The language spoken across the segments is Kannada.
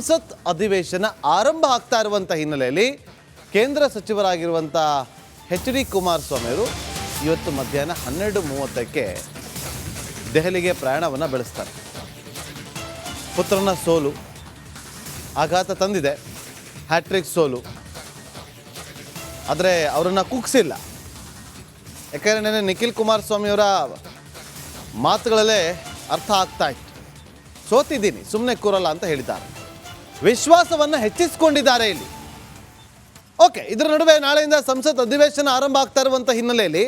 ಸಂಸತ್ ಅಧಿವೇಶನ ಆರಂಭ ಆಗ್ತಾ ಇರುವಂಥ ಹಿನ್ನೆಲೆಯಲ್ಲಿ ಕೇಂದ್ರ ಸಚಿವರಾಗಿರುವಂಥ ಹೆಚ್ ಡಿ ಕುಮಾರಸ್ವಾಮಿಯವರು ಇವತ್ತು ಮಧ್ಯಾಹ್ನ ಹನ್ನೆರಡು ಮೂವತ್ತಕ್ಕೆ ದೆಹಲಿಗೆ ಪ್ರಯಾಣವನ್ನು ಬೆಳೆಸ್ತಾರೆ. ಪುತ್ರನ ಸೋಲು ಆಘಾತ ತಂದಿದೆ. ಹ್ಯಾಟ್ರಿಕ್ ಸೋಲು. ಆದರೆ ಅವರನ್ನು ಕುಗ್ಸಿಲ್ಲ. ಯಾಕಂದರೆ ನೆನೆ ನಿಖಿಲ್ ಕುಮಾರಸ್ವಾಮಿಯವರ ಮಾತುಗಳಲ್ಲೇ ಅರ್ಥ ಆಗ್ತಾ ಇತ್ತು. ಸೋತಿದ್ದೀನಿ ಸುಮ್ಮನೆ ಕೂರಲ್ಲ ಅಂತ ಹೇಳಿದ್ದಾರೆ. ವಿಶ್ವಾಸವನ್ನು ಹೆಚ್ಚಿಸಿಕೊಂಡಿದ್ದಾರೆ ಇಲ್ಲಿ. ಓಕೆ ಇದರ ನಡುವೆ ನಾಳೆಯಿಂದ ಸಂಸತ್ ಅಧಿವೇಶನ ಆರಂಭ ಆಗ್ತಾ ಇರುವಂಥ ಹಿನ್ನೆಲೆಯಲ್ಲಿ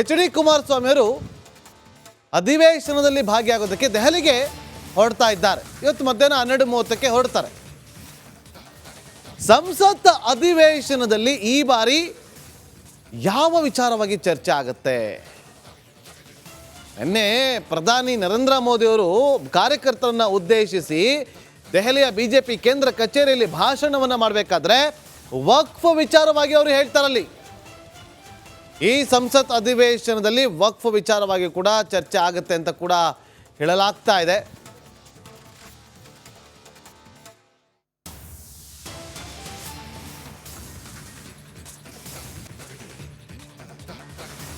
ಎಚ್ ಡಿ ಕುಮಾರಸ್ವಾಮಿಯವರು ಅಧಿವೇಶನದಲ್ಲಿ ಭಾಗಿಯಾಗೋದಕ್ಕೆ ದೆಹಲಿಗೆ ಹೊರಡ್ತಾ ಇದ್ದಾರೆ. ಇವತ್ತು ಮಧ್ಯಾಹ್ನ ಹನ್ನೆರಡು ಮೂವತ್ತಕ್ಕೆ ಹೊರಡ್ತಾರೆ. ಸಂಸತ್ ಅಧಿವೇಶನದಲ್ಲಿ ಈ ಬಾರಿ ಯಾವ ವಿಚಾರವಾಗಿ ಚರ್ಚೆ ಆಗುತ್ತೆ? ನಿನ್ನೆ ಪ್ರಧಾನಿ ನರೇಂದ್ರ ಮೋದಿಯವರು ಕಾರ್ಯಕರ್ತರನ್ನು ಕಾರ್ಯಕರ್ತರನ್ನ ಉದ್ದೇಶಿಸಿ ದೆಹಲಿಯ ಬಿಜೆಪಿ ಕೇಂದ್ರ ಕಚೇರಿಯಲ್ಲಿ ಭಾಷಣವನ್ನು ಮಾಡಬೇಕಾದ್ರೆ ವಕ್ಫ್ ವಿಚಾರವಾಗಿ ಅವರು ಹೇಳ್ತಾರಲ್ಲಿ. ಈ ಸಂಸತ್ ಅಧಿವೇಶನದಲ್ಲಿ ವಕ್ಫ್ ವಿಚಾರವಾಗಿ ಕೂಡ ಚರ್ಚೆ ಆಗುತ್ತೆ ಅಂತ ಕೂಡ ಹೇಳಲಾಗ್ತಾ ಇದೆ.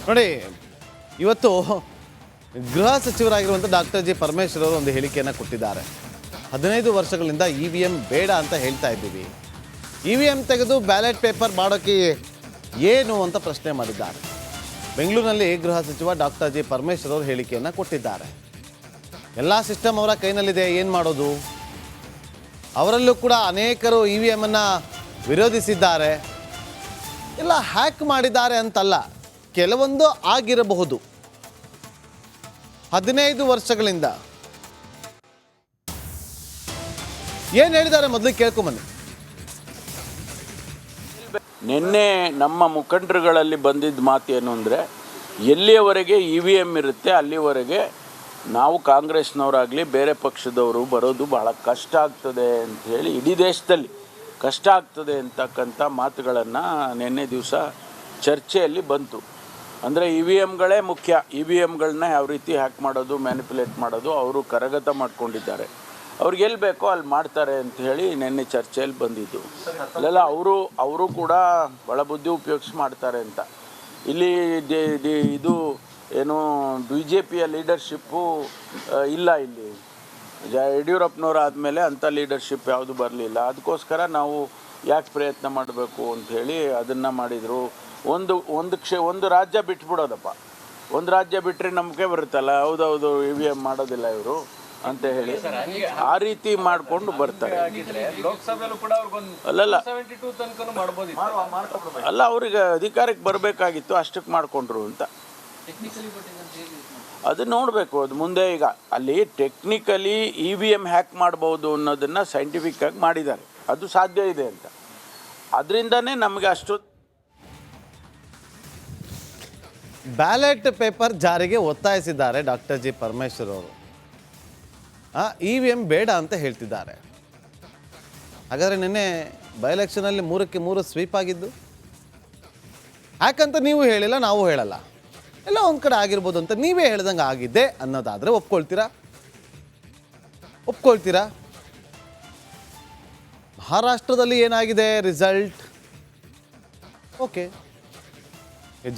ನೋಡಿ, ಇವತ್ತು ಗೃಹ ಸಚಿವರಾಗಿರುವಂಥ ಡಾಕ್ಟರ್ ಜಿ ಪರಮೇಶ್ವರ್ ಅವರು ಒಂದು ಹೇಳಿಕೆಯನ್ನು ಕೊಟ್ಟಿದ್ದಾರೆ. ಹದಿನೈದು ವರ್ಷಗಳಿಂದ ಇ ವಿ ಎಂ ಬೇಡ ಅಂತ ಹೇಳ್ತಾ ಇದ್ದೀವಿ. ಇ ವಿ ಎಂ ತೆಗೆದು ಬ್ಯಾಲೆಟ್ ಪೇಪರ್ ಮಾಡೋಕ್ಕೆ ಏನು ಅಂತ ಪ್ರಶ್ನೆ ಮಾಡಿದ್ದಾರೆ. ಬೆಂಗಳೂರಿನಲ್ಲಿ ಗೃಹ ಸಚಿವ ಡಾಕ್ಟರ್ ಜಿ ಪರಮೇಶ್ವರ್ ಅವರು ಹೇಳಿಕೆಯನ್ನು ಕೊಟ್ಟಿದ್ದಾರೆ. ಎಲ್ಲ ಸಿಸ್ಟಮ್ ಅವರ ಕೈನಲ್ಲಿದೆ, ಏನು ಮಾಡೋದು? ಅವರಲ್ಲೂ ಕೂಡ ಅನೇಕರು ಇ ವಿ ಎಮ್ಮನ್ನು ವಿರೋಧಿಸಿದ್ದಾರೆ. ಎಲ್ಲ ಹ್ಯಾಕ್ ಮಾಡಿದ್ದಾರೆ ಅಂತಲ್ಲ, ಕೆಲವೊಂದು ಆಗಿರಬಹುದು. ಹದಿನೈದು ವರ್ಷಗಳಿಂದ ಏನು ಹೇಳಿದ್ದಾರೆ ಮೊದಲು ಕೇಳ್ಕೊಂಬನ್ನಿ ನಿನ್ನೆ ನಮ್ಮ ಮುಖಂಡರುಗಳಲ್ಲಿ ಬಂದಿದ್ದ ಮಾತು ಏನು ಅಂದರೆ, ಎಲ್ಲಿಯವರೆಗೆ ಇ ವಿ ಎಂ ಇರುತ್ತೆ ಅಲ್ಲಿವರೆಗೆ ನಾವು ಕಾಂಗ್ರೆಸ್ನವರಾಗಲಿ ಬೇರೆ ಪಕ್ಷದವರು ಬರೋದು ಭಾಳ ಕಷ್ಟ ಆಗ್ತದೆ ಹೇಳಿ ಇಡೀ ದೇಶದಲ್ಲಿ ಕಷ್ಟ ಆಗ್ತದೆ ಅಂತಕ್ಕಂಥ ಮಾತುಗಳನ್ನು ನಿನ್ನೆ ದಿವಸ ಚರ್ಚೆಯಲ್ಲಿ ಬಂತು. ಅಂದರೆ ಇ ವಿ ಎಮ್ಗಳೇ ಮುಖ್ಯ. ಇ ವಿ ಎಮ್ಗಳನ್ನ ಯಾವ ರೀತಿ ಹ್ಯಾಕ್ ಮಾಡೋದು ಮ್ಯಾನಿಪ್ಯುಲೇಟ್ ಮಾಡೋದು, ಅವರು ಕರಗತ ಮಾಡ್ಕೊಂಡಿದ್ದಾರೆ. ಅವ್ರಿಗೆ ಎಲ್ಲಿ ಬೇಕೋ ಅಲ್ಲಿ ಮಾಡ್ತಾರೆ ಅಂತ ಹೇಳಿ ನಿನ್ನೆ ಚರ್ಚೆಯಲ್ಲಿ ಬಂದಿದ್ದು. ಅಲ್ಲೆಲ್ಲ ಅವರು ಅವರು ಕೂಡ ಭಾಳ ಬುದ್ಧಿ ಉಪಯೋಗಿಸಿ ಮಾಡ್ತಾರೆ ಅಂತ. ಇಲ್ಲಿ ಇದು ಏನು ಬಿ ಜೆ ಪಿಯ ಲೀಡರ್ಶಿಪ್ಪು ಇಲ್ಲ ಇಲ್ಲಿ. ಜ, ಯಡಿಯೂರಪ್ಪನವ್ರು ಆದಮೇಲೆ ಅಂಥ ಲೀಡರ್ಶಿಪ್ ಯಾವುದು ಬರಲಿಲ್ಲ. ಅದಕ್ಕೋಸ್ಕರ ನಾವು ಯಾಕೆ ಪ್ರಯತ್ನ ಮಾಡಬೇಕು ಅಂಥೇಳಿ ಅದನ್ನು ಮಾಡಿದರು. ಒಂದು ಒಂದು ಕ್ಷೇ, ಒಂದು ರಾಜ್ಯ ಬಿಟ್ಬಿಡೋದಪ್ಪ. ಒಂದು ರಾಜ್ಯ ಬಿಟ್ಟರೆ ನಂಬಿಕೆ ಬರುತ್ತಲ್ಲ. ಹೌದೌದು, ಇ ವಿ ಎಂ ಮಾಡೋದಿಲ್ಲ ಇವರು. ಅಂತ ಹೇಳಿ ಆ ರೀತಿ ಮಾಡಿಕೊಂಡು ಬರ್ತಾರೆ. ಲೋಕಸಭೆಯಲ್ಲೂ ಕೂಡ ಅವ್ರಿಗೊಂದು ಅಲ್ಲಲ್ಲ. ಅಲ್ಲ ಅವ್ರಿಗೆ ಅಧಿಕಾರಕ್ಕೆ ಬರಬೇಕಾಗಿತ್ತು ಅಷ್ಟಕ್ಕೆ ಮಾಡಿಕೊಂಡ್ರು ಅಂತ. ಅದು ನೋಡಬೇಕು ಅದು ಮುಂದೆ ಈಗ. ಅಲ್ಲಿ technically E V M hack ಮಾಡ್ಬೋದು ಅನ್ನೋದನ್ನು ಸೈಂಟಿಫಿಕ್ ಆಗಿ ಮಾಡಿದ್ದಾರೆ. ಅದು ಸಾಧ್ಯ ಇದೆ ಅಂತ. ಅದರಿಂದನೇ ನಮಗೆ ಅಷ್ಟು ಬ್ಯಾಲೆಟ್ ಪೇಪರ್ ಜಾರಿಗೆ ಒತ್ತಾಯಿಸಿದ್ದಾರೆ ಡಾಕ್ಟರ್ ಜಿ ಪರಮೇಶ್ವರ್ ಅವರು. ಇ ವಿ ಎಂ ಬೇಡ ಅಂತ ಹೇಳ್ತಿದ್ದಾರೆ. ಹಾಗಾದರೆ ನಿನ್ನೆ ಬೈ ಎಲೆಕ್ಷನಲ್ಲಿ ಮೂರಕ್ಕೆ ಮೂರು ಸ್ವೀಪ್ ಆಗಿದ್ದು? ಯಾಕಂತ ನೀವು ಹೇಳಿಲ್ಲ, ನಾವು ಹೇಳಲ್ಲ. ಎಲ್ಲ ಒಂದು ಕಡೆ ಆಗಿರ್ಬೋದು ಅಂತ ನೀವೇ ಹೇಳ್ದಂಗೆ ಆಗಿದೆ ಅನ್ನೋದಾದರೆ ಒಪ್ಕೊಳ್ತೀರಾ? ಒಪ್ಕೊಳ್ತೀರಾ? ಮಹಾರಾಷ್ಟ್ರದಲ್ಲಿ ಏನಾಗಿದೆ ರಿಸಲ್ಟ್ ಓಕೆ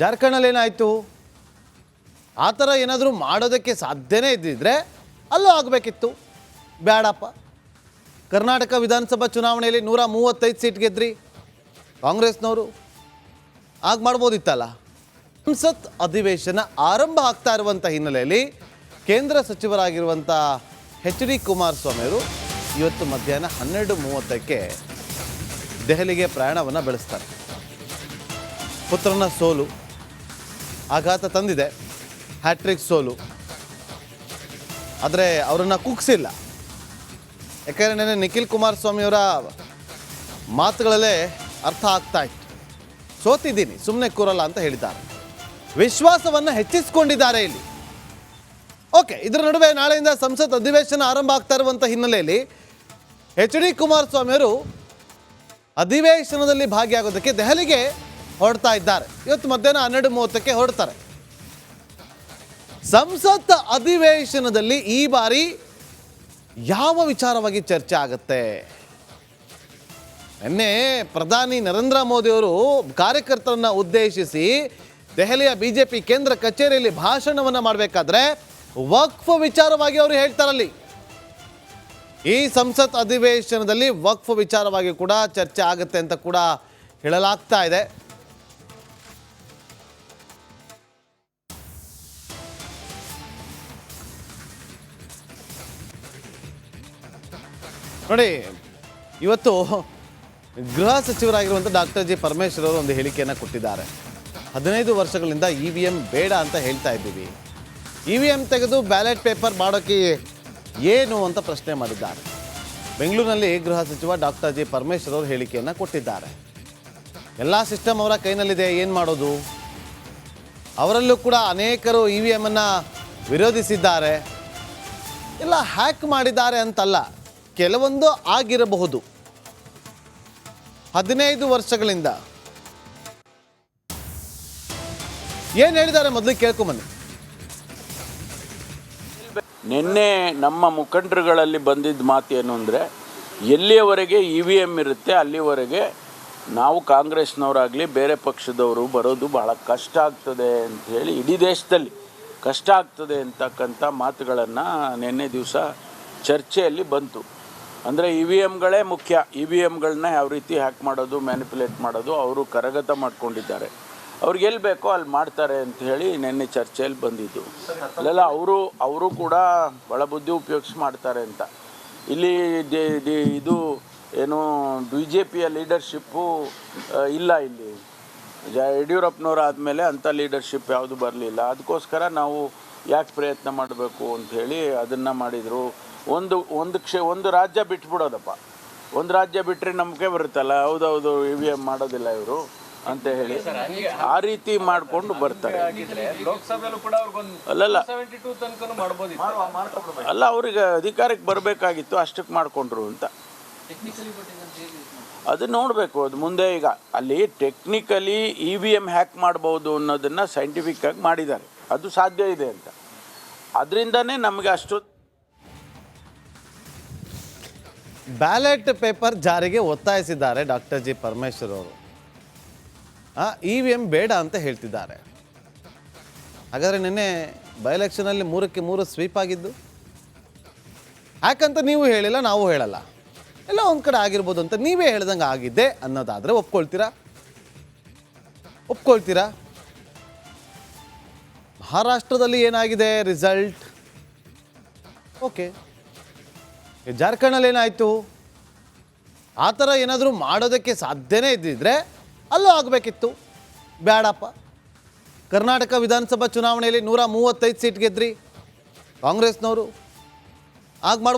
ಜಾರ್ಖಂಡಲ್ಲಿ ಏನಾಯಿತು? ಆ ಥರ ಏನಾದರೂ ಮಾಡೋದಕ್ಕೆ ಸಾಧ್ಯನೇ ಇದ್ದಿದ್ರೆ ಅಲ್ಲೂ ಆಗಬೇಕಿತ್ತು. ಬೇಡಪ್ಪ ಕರ್ನಾಟಕ ವಿಧಾನಸಭಾ ಚುನಾವಣೆಯಲ್ಲಿ ನೂರ ಮೂವತ್ತೈದು ಸೀಟ್ ಗೆದ್ರಿ ಕಾಂಗ್ರೆಸ್ನವರು. ಆಗ ಮಾಡ್ಬೋದಿತ್ತಲ್ಲ. ಸಂಸತ್ ಅಧಿವೇಶನ ಆರಂಭ ಆಗ್ತಾ ಇರುವಂಥ ಹಿನ್ನೆಲೆಯಲ್ಲಿ ಕೇಂದ್ರ ಸಚಿವರಾಗಿರುವಂಥ ಎಚ್ ಡಿ ಕುಮಾರಸ್ವಾಮಿ ಅವರು ಇವತ್ತು ಮಧ್ಯಾಹ್ನ ಹನ್ನೆರಡು ಮೂವತ್ತಕ್ಕೆ ದೆಹಲಿಗೆ ಪ್ರಯಾಣವನ್ನು ಬೆಳೆಸ್ತಾರೆ. ಪುತ್ರನ ಸೋಲು. ಆಘಾತ ತಂದಿದೆ. ಹ್ಯಾಟ್ರಿಕ್ ಸೋಲು. ಆದರೆ ಅವರನ್ನು ಕುಗ್ಸಿಲ್ಲ. ಯಾಕೆಂದರೆ ನೆನೆ ನಿಖಿಲ್ ಕುಮಾರಸ್ವಾಮಿಯವರ ಮಾತುಗಳಲ್ಲೇ ಅರ್ಥ ಆಗ್ತಾ ಇತ್ತು. ಸೋತಿದ್ದೀನಿ ಸುಮ್ಮನೆ ಕೂರಲ್ಲ ಅಂತ ಹೇಳಿದ್ದಾರೆ. ವಿಶ್ವಾಸವನ್ನು ಹೆಚ್ಚಿಸಿಕೊಂಡಿದ್ದಾರೆ ಇಲ್ಲಿ. ಓಕೆ, ಇದರ ನಡುವೆ ನಾಳೆಯಿಂದ ಸಂಸತ್ ಅಧಿವೇಶನ ಆರಂಭ ಆಗ್ತಾ ಇರುವಂಥ ಹಿನ್ನೆಲೆಯಲ್ಲಿ ಎಚ್ ಡಿ ಕುಮಾರಸ್ವಾಮಿಯವರು ಅಧಿವೇಶನದಲ್ಲಿ ಭಾಗಿಯಾಗೋದಕ್ಕೆ ದೆಹಲಿಗೆ ಹೊರಡ್ತಾ ಇದ್ದಾರೆ. ಇವತ್ತು ಮಧ್ಯಾಹ್ನ ಹನ್ನೆರಡು ಮೂವತ್ತಕ್ಕೆ ಹೊರಡ್ತಾರೆ. ಸಂಸತ್ ಅಧಿವೇಶನದಲ್ಲಿ ಈ ಬಾರಿ ಯಾವ ವಿಚಾರವಾಗಿ ಚರ್ಚೆ ಆಗುತ್ತೆ? ನಿನ್ನೆ ಪ್ರಧಾನಿ ನರೇಂದ್ರ ಮೋದಿಯವರು ಕಾರ್ಯಕರ್ತರನ್ನ ಉದ್ದೇಶಿಸಿ ದೆಹಲಿಯ ಬಿಜೆಪಿ ಕೇಂದ್ರ ಕಚೇರಿಯಲ್ಲಿ ಭಾಷಣವನ್ನು ಮಾಡಬೇಕಾದ್ರೆ ವಕ್ಫ್ ವಿಚಾರವಾಗಿ ಅವರು ಹೇಳ್ತಾರಲ್ಲಿ. ಈ ಸಂಸತ್ ಅಧಿವೇಶನದಲ್ಲಿ ವಕ್ಫ್ ವಿಚಾರವಾಗಿ ಕೂಡ ಚರ್ಚೆ ಆಗುತ್ತೆ ಅಂತ ಕೂಡ ಹೇಳಲಾಗ್ತಾ ಇದೆ. ನೋಡಿ, ಇವತ್ತು ಗೃಹ ಸಚಿವರಾಗಿರುವಂಥ ಡಾಕ್ಟರ್ ಜಿ ಪರಮೇಶ್ವರ್ ಅವರು ಒಂದು ಹೇಳಿಕೆಯನ್ನು ಕೊಟ್ಟಿದ್ದಾರೆ. ಹದಿನೈದು ವರ್ಷಗಳಿಂದ ಇ ವಿ ಎಂ ಬೇಡ ಅಂತ ಹೇಳ್ತಾ ಇದ್ದೀವಿ. ಇ ವಿ ಎಂ ತೆಗೆದು ಬ್ಯಾಲೆಟ್ ಪೇಪರ್ ಮಾಡೋಕ್ಕೆ ಏನು ಅಂತ ಪ್ರಶ್ನೆ ಮಾಡಿದ್ದಾರೆ. ಬೆಂಗಳೂರಿನಲ್ಲಿ ಗೃಹ ಸಚಿವ ಡಾಕ್ಟರ್ ಜಿ ಪರಮೇಶ್ವರ್ ಅವರು ಹೇಳಿಕೆಯನ್ನು ಕೊಟ್ಟಿದ್ದಾರೆ. ಎಲ್ಲ ಸಿಸ್ಟಮ್ ಅವರ ಕೈನಲ್ಲಿದೆ, ಏನು ಮಾಡೋದು? ಅವರಲ್ಲೂ ಕೂಡ ಅನೇಕರು ಇ ವಿ ಎಮ್ಮನ್ನು ವಿರೋಧಿಸಿದ್ದಾರೆ. ಎಲ್ಲ ಹ್ಯಾಕ್ ಮಾಡಿದ್ದಾರೆ ಅಂತಲ್ಲ. ಕೆಲವೊಂದು ಆಗಿರಬಹುದು. ಹದಿನೈದು ವರ್ಷಗಳಿಂದ. ಏನು ಹೇಳಿದ್ದಾರೆ ಮೊದಲು ಕೇಳ್ಕೊಂಬನ್ನಿ ನಿನ್ನೆ ನಮ್ಮ ಮುಖಂಡರುಗಳಲ್ಲಿ ಬಂದಿದ್ದ ಮಾತು ಏನು ಅಂದರೆ, ಎಲ್ಲಿಯವರೆಗೆ ಇ ವಿ ಎಂ ಇರುತ್ತೆ ಅಲ್ಲಿವರೆಗೆ ನಾವು ಕಾಂಗ್ರೆಸ್ನವರಾಗಲಿ ಬೇರೆ ಪಕ್ಷದವರು ಬರೋದು ಭಾಳ ಕಷ್ಟ ಆಗ್ತದೆ ಅಂತ ಹೇಳಿ ಇಡೀ ದೇಶದಲ್ಲಿ ಕಷ್ಟ ಆಗ್ತದೆ ಅಂತಕ್ಕಂಥ ಮಾತುಗಳನ್ನು ನಿನ್ನೆ ದಿವಸ ಚರ್ಚೆಯಲ್ಲಿ ಬಂತು. ಅಂದರೆ ಇ ವಿ ಎಮ್ಗಳೇ ಮುಖ್ಯ. ಇ ವಿ ಎಮ್ಗಳನ್ನ ಯಾವ ರೀತಿ ಹ್ಯಾಕ್ ಮಾಡೋದು, ಮ್ಯಾನಿಪುಲೇಟ್ ಮಾಡೋದು, ಅವರು ಕರಗತ ಮಾಡ್ಕೊಂಡಿದ್ದಾರೆ. ಅವ್ರಿಗೆ ಎಲ್ಲಿ ಬೇಕೋ ಅಲ್ಲಿ ಮಾಡ್ತಾರೆ ಅಂತ ಹೇಳಿ ನಿನ್ನೆ ಚರ್ಚೆಯಲ್ಲಿ ಬಂದಿದ್ದು. ಅಲ್ಲೆಲ್ಲ ಅವರು ಅವರು ಕೂಡ ಒಳಬುದ್ಧಿ ಬುದ್ಧಿ ಉಪಯೋಗಿಸಿ ಮಾಡ್ತಾರೆ ಅಂತ. ಇಲ್ಲಿ ಇದು ಏನು ಬಿ ಜೆ ಪಿಯ ಲೀಡರ್ಶಿಪ್ಪು ಇಲ್ಲ ಇಲ್ಲಿ. ಜ, ಯಡಿಯೂರಪ್ಪನವ್ರು ಆದಮೇಲೆ ಅಂಥ ಲೀಡರ್ಶಿಪ್ ಯಾವುದು ಬರಲಿಲ್ಲ. ಅದಕ್ಕೋಸ್ಕರ ನಾವು ಯಾಕೆ ಪ್ರಯತ್ನ ಮಾಡಬೇಕು ಅಂಥೇಳಿ ಅದನ್ನು ಮಾಡಿದರು. ಒಂದು ಒಂದು ಕ್ಷೇ ಒಂದು ರಾಜ್ಯ ಬಿಟ್ಬಿಡೋದಪ್ಪ. ಒಂದು ರಾಜ್ಯ ಬಿಟ್ಟರೆ ನಂಬಿಕೆ ಬರುತ್ತಲ್ಲ ಹೌದೌದು ಇ ವಿ ಎಂ ಮಾಡೋದಿಲ್ಲ ಇವರು ಅಂತ ಹೇಳಿ. ಆ ರೀತಿ ಮಾಡಿಕೊಂಡು ಬರ್ತಾರೆ. ಅಲ್ಲಲ್ಲ. ಅಲ್ಲ ಅವ್ರಿಗೆ ಅಧಿಕಾರಕ್ಕೆ ಬರಬೇಕಾಗಿತ್ತು ಅಷ್ಟಕ್ಕೆ ಮಾಡಿಕೊಂಡ್ರು ಅಂತ. ಅದು ನೋಡಬೇಕು ಅದು ಮುಂದೆ ಈಗ. ಅಲ್ಲಿ technically E V M hack ಮಾಡ್ಬೋದು ಅನ್ನೋದನ್ನು ಸೈಂಟಿಫಿಕ್ ಆಗಿ ಮಾಡಿದ್ದಾರೆ. ಅದು ಸಾಧ್ಯ ಇದೆ ಅಂತ. ಅದರಿಂದನೇ ನಮಗೆ ಅಷ್ಟು ಬ್ಯಾಲೆಟ್ ಪೇಪರ್ ಜಾರಿಗೆ ಒತ್ತಾಯಿಸಿದ್ದಾರೆ ಡಾಕ್ಟರ್ ಜಿ ಪರಮೇಶ್ವರ್ ಅವರು. ಇ ವಿ ಎಂ ಬೇಡ ಅಂತ ಹೇಳ್ತಿದ್ದಾರೆ. ಹಾಗಾದರೆ ನಿನ್ನೆ ಬೈ ಎಲೆಕ್ಷನಲ್ಲಿ ಮೂರಕ್ಕೆ ಮೂರು ಸ್ವೀಪ್ ಆಗಿದ್ದು? ಯಾಕಂತ ನೀವು ಹೇಳಿಲ್ಲ, ನಾವು ಹೇಳಲ್ಲ. ಎಲ್ಲ ಒಂದು ಕಡೆ ಆಗಿರ್ಬೋದು ಅಂತ ನೀವೇ ಹೇಳ್ದಂಗೆ ಆಗಿದೆ ಅನ್ನೋದಾದರೆ ಒಪ್ಕೊಳ್ತೀರಾ? ಒಪ್ಕೊಳ್ತೀರಾ? ಮಹಾರಾಷ್ಟ್ರದಲ್ಲಿ ಏನಾಗಿದೆ ರಿಸಲ್ಟ್? ಓಕೆ. ಜಾರ್ಖಂಡಲ್ಲಿ ಏನಾಯಿತು? ಆ ಥರ ಏನಾದರೂ ಮಾಡೋದಕ್ಕೆ ಸಾಧ್ಯನೇ ಇದ್ದಿದ್ರೆ ಅಲ್ಲೂ ಆಗಬೇಕಿತ್ತು. ಬೇಡಪ್ಪ ಕರ್ನಾಟಕ ವಿಧಾನಸಭಾ ಚುನಾವಣೆಯಲ್ಲಿ ನೂರ ಮೂವತ್ತೈದು ಸೀಟ್ ಗೆದ್ರಿ ಕಾಂಗ್ರೆಸ್ನವರು. ಆಗ ಮಾಡ್ಬೋದು.